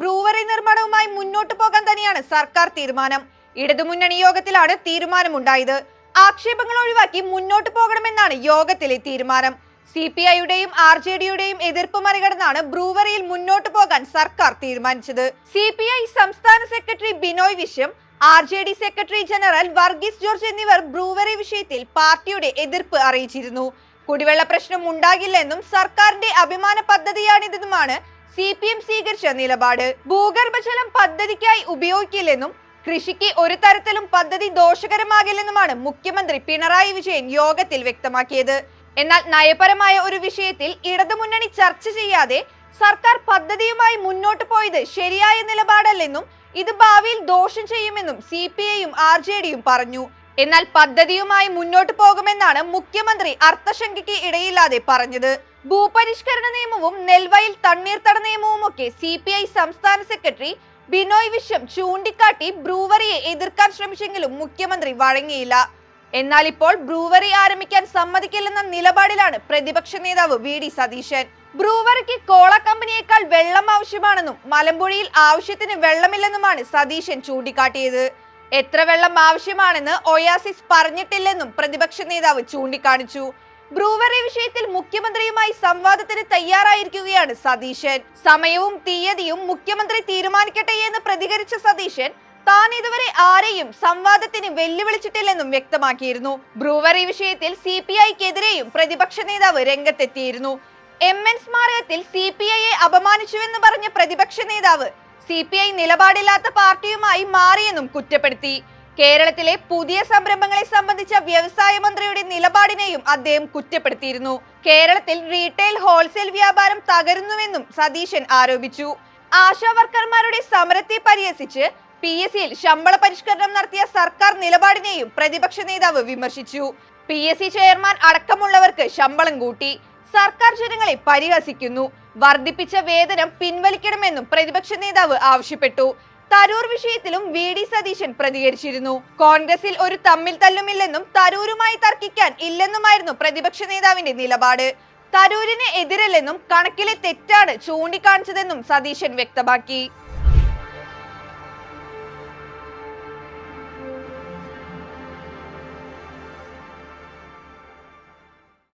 Brewery നിർമ്മാണവുമായി മുന്നോട്ടു പോകാൻ തന്നെയാണ് സർക്കാർ തീരുമാനം. ഇടതുമുന്നണി യോഗത്തിലാണ് തീരുമാനമുണ്ടായത്. ആക്ഷേപങ്ങൾ ഒഴിവാക്കി മുന്നോട്ടു പോകണമെന്നാണ് യോഗത്തിലെ തീരുമാനം. സി പി ഐയുടെയും ആർ ജെ ഡിയുടെയും എതിർപ്പ് മറികടന്നാണ് ബ്രൂവറിയിൽ മുന്നോട്ടു പോകാൻ സർക്കാർ തീരുമാനിച്ചത്. സി പി ഐ സംസ്ഥാന secretary Binoy Viswam R J D secretary general Varghese George എന്നിവർ ബ്രൂവറി വിഷയത്തിൽ പാർട്ടിയുടെ എതിർപ്പ് അറിയിച്ചിരുന്നു. കുടിവെള്ള പ്രശ്നം ഉണ്ടാകില്ലെന്നും സർക്കാരിന്റെ അഭിമാന പദ്ധതിയാണിതെന്നുമാണ് സി പി എം സ്വീകരിച്ച നിലപാട് ഭൂഗർഭജലം പദ്ധതിക്കായി ഉപയോഗിക്കില്ലെന്നും കൃഷിക്ക് ഒരു തരത്തിലും പദ്ധതി ദോഷകരമാകില്ലെന്നുമാണ് മുഖ്യമന്ത്രി പിണറായി വിജയൻ യോഗത്തിൽ വ്യക്തമാക്കിയത്. എന്നാൽ നയപരമായ ഒരു വിഷയത്തിൽ ഇടതുമുന്നണി ചർച്ച ചെയ്യാതെ സർക്കാർ പദ്ധതിയുമായി മുന്നോട്ട് പോയത് ശരിയായ നിലപാടല്ലെന്നും ഇത് ഭാവിയിൽ ദോഷം ചെയ്യുമെന്നും സി പി ഐയും ആർ ജെ ഡിയും പറഞ്ഞു. എന്നാൽ പദ്ധതിയുമായി മുന്നോട്ട് പോകുമെന്നാണ് മുഖ്യമന്ത്രി അർത്ഥശങ്കയ്ക്ക് ഇടയില്ലാതെ പറഞ്ഞത്. ഭൂപരിഷ്കരണ നിയമവും നെൽവയൽ തണ്ണീർത്തട നിയമവും ഒക്കെ സി പി ഐ സംസ്ഥാന സെക്രട്ടറി ബിനോയ് വിശ്വം ചൂണ്ടിക്കാട്ടി ബ്രൂവറിയെ എതിർക്കാൻ ശ്രമിച്ചെങ്കിലും മുഖ്യമന്ത്രി വഴങ്ങിയില്ല. എന്നാൽ ഇപ്പോൾ ബ്രൂവറി ആരംഭിക്കാൻ സമ്മതിക്കില്ലെന്ന നിലപാടിലാണ് പ്രതിപക്ഷ നേതാവ് വി ഡി സതീശൻ. ബ്രൂവറിക്ക് കോള കമ്പനിയേക്കാൾ വെള്ളം ആവശ്യമാണെന്നും മലമ്പുഴയിൽ ആവശ്യത്തിന് വെള്ളമില്ലെന്നുമാണ് സതീശൻ ചൂണ്ടിക്കാട്ടിയത്. എത്ര വെള്ളം ആവശ്യമാണെന്ന് ഒയാസിസ് പറഞ്ഞിട്ടില്ലെന്നും പ്രതിപക്ഷ നേതാവ് ചൂണ്ടിക്കാണിച്ചു. ബ്രൂവറി വിഷയത്തിൽ മുഖ്യമന്ത്രിയുമായി സംവാദത്തിന് തയ്യാറായിരിക്കുകയാണ് സതീശൻ. സമയവും തീയതിയും മുഖ്യമന്ത്രി തീരുമാനിക്കട്ടെ എന്ന് പ്രതികരിച്ച സതീശൻ താൻ ഇതുവരെ ആരെയും സംവാദത്തിന് വെല്ലുവിളിച്ചിട്ടില്ലെന്നും വ്യക്തമാക്കിയിരുന്നു. ബ്രൂവറി വിഷയത്തിൽ സി പി ഐക്കെതിരെയും പ്രതിപക്ഷ നേതാവ് രംഗത്തെത്തിയിരുന്നു. എം എൻ സ്മാരകത്തിൽ സി പി ഐയെ അപമാനിച്ചുവെന്ന് പറഞ്ഞ പ്രതിപക്ഷ നേതാവ് സി പി ഐ നിലപാടില്ലാത്ത പാർട്ടിയുമായി മാറിയെന്നും കുറ്റപ്പെടുത്തി. കേരളത്തിലെ പുതിയ സംരംഭങ്ങളെ സംബന്ധിച്ച വ്യവസായ മന്ത്രിയുടെ നിലപാടിനെയും അദ്ദേഹം കുറ്റപ്പെടുത്തിയിരുന്നു. കേരളത്തിൽ റീറ്റെയിൽ ഹോൾസെയിൽ വ്യാപാരം തകരുന്നുവെന്നും സതീശൻ ആരോപിച്ചു. ആശാ വർക്കർമാരുടെ സമരത്തെ പരിഹസിച്ച് പി എസ് സിയിൽ ശമ്പള പരിഷ്കരണം നടത്തിയ സർക്കാർ നിലപാടിനെയും പ്രതിപക്ഷ നേതാവ് വിമർശിച്ചു. പി എസ് സി ചെയർമാൻ അടക്കമുള്ളവർക്ക് ശമ്പളം കൂട്ടി. സർക്കാർ ജനങ്ങളെ പരിഹസിക്കുന്നു. വർദ്ധിപ്പിച്ച വേതനം പിൻവലിക്കണമെന്നും പ്രതിപക്ഷ നേതാവ് ആവശ്യപ്പെട്ടു. തരൂർ വിഷയത്തിലും വി ഡി സതീശൻ പ്രതികരിച്ചിരുന്നു. കോൺഗ്രസിൽ ഒരു തമ്മിൽ തല്ലുമില്ലെന്നും തരൂരുമായി തർക്കിക്കാൻ ഇല്ലെന്നുമായിരുന്നു പ്രതിപക്ഷ നേതാവിന്റെ നിലപാട്. തരൂരിന് എതിരല്ലെന്നും കണക്കിലെ തെറ്റാണ് ചൂണ്ടിക്കാണിച്ചതെന്നും സതീശൻ വ്യക്തമാക്കി.